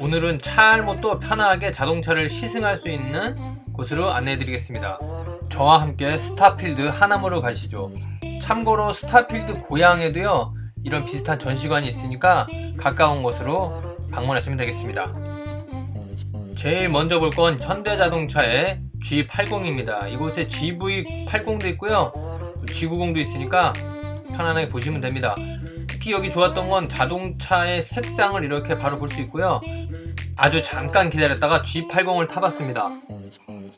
오늘은 차 알못도 편하게 자동차를 시승할 수 있는 곳으로 안내해 드리겠습니다. 저와 함께 스타필드 하남으로 가시죠. 참고로 스타필드 고향에도요, 이런 비슷한 전시관이 있으니까 가까운 곳으로 방문하시면 되겠습니다. 제일 먼저 볼 건 현대자동차의 G80입니다. 이곳에 GV80도 있고요, G90도 있으니까 편안하게 보시면 됩니다. 특히 여기 좋았던 건 자동차의 색상을 이렇게 바로 볼 수 있고요. 아주 잠깐 기다렸다가 G80을 타봤습니다.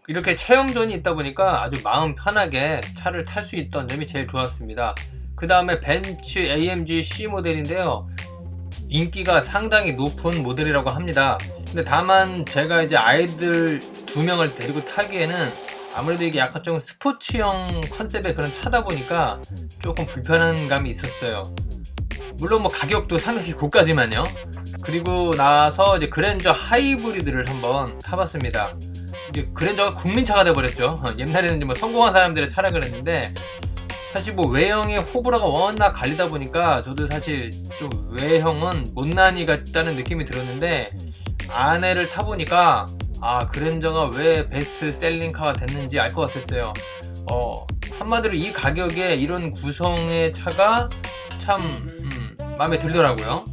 이렇게 체험존이 있다 보니까 아주 마음 편하게 차를 탈 수 있던 점이 제일 좋았습니다. 그 다음에 벤츠 AMG C 모델인데요. 인기가 상당히 높은 모델이라고 합니다. 근데 다만 제가 이제 아이들 두 명을 데리고 타기에는 아무래도 이게 약간 좀 스포츠형 컨셉의 그런 차다 보니까 조금 불편한 감이 있었어요. 물론 뭐 가격도 상당히 고가지만요. 그리고 나서 이제 그랜저 하이브리드를 한번 타봤습니다. 이제 그랜저가 국민차가 돼버렸죠. 어, 옛날에는 뭐 성공한 사람들의 차라 그랬는데 사실 뭐 외형의 호불호가 워낙 갈리다 보니까 저도 사실 좀 외형은 못난이 같다는 느낌이 들었는데 아내를 타보니까 아 그랜저가 왜 베스트 셀링카가 됐는지 알 것 같았어요. 어 한마디로 이 가격에 이런 구성의 차가 참 음, 마음에 들더라고요.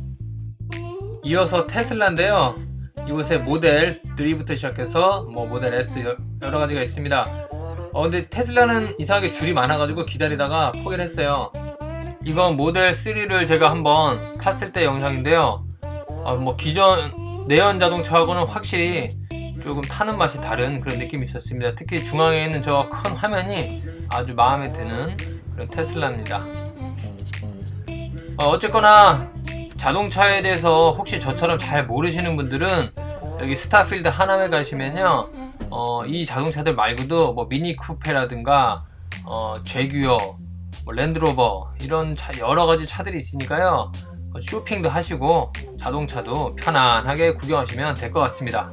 이어서 테슬라인데요. 이곳에 모델 3부터 시작해서 뭐 모델 S 여- 여러 가지가 있습니다. 어 근데 테슬라는 이상하게 줄이 많아가지고 기다리다가 포기를 했어요. 이건 모델 3를 제가 한번 탔을 때 영상인데요. 어, 뭐 기존 내연 자동차하고는 확실히 조금 타는 맛이 다른 그런 느낌이 있었습니다. 특히 중앙에 있는 저 큰 화면이 아주 마음에 드는 그런 테슬라입니다. 어, 어쨌거나 자동차에 대해서 혹시 저처럼 잘 모르시는 분들은 여기 스타필드 하남에 가시면요, 어, 이 자동차들 말고도 뭐 미니 쿠페라든가 어, 제규어, 뭐 랜드로버 이런 차- 여러 가지 차들이 있으니까요. 어, 쇼핑도 하시고 자동차도 편안하게 구경하시면 될 것 같습니다.